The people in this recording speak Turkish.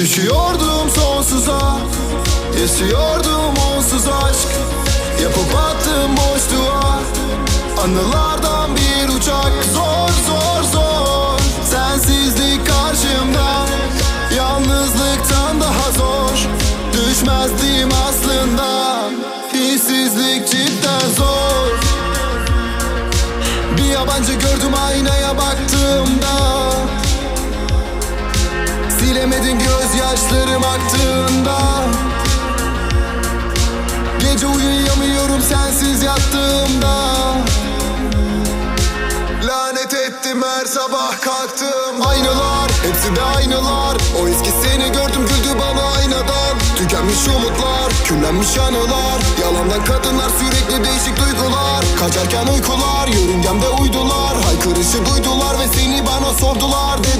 Düşüyordum sonsuza Yaşıyordum onsuz aşk. Yapıp attım boşluğa Anılardan bir uçak. Zor zor zor Sensizlik karşımda. Yalnızlıktan daha zor Düşmezdim aslında. Hissizlik cidden zor. Bir yabancı gördüm aynaya baktığımda Silemedim gözyaşlarım aktığında. Gece uyuyamıyorum sensiz yattığımda. Lanet ettim her sabah kalktım Aynalar, hepsi de aynalar. O eski seni gördüm güldü bana aynadan. Tükenmiş umutlar, küllenmiş anılar. Yalandan kadınlar sürekli değişik duygular. Kaçarken uykular, yörüngemde uydular. Haykırışı duydular ve seni bana sordular. Anlamıyor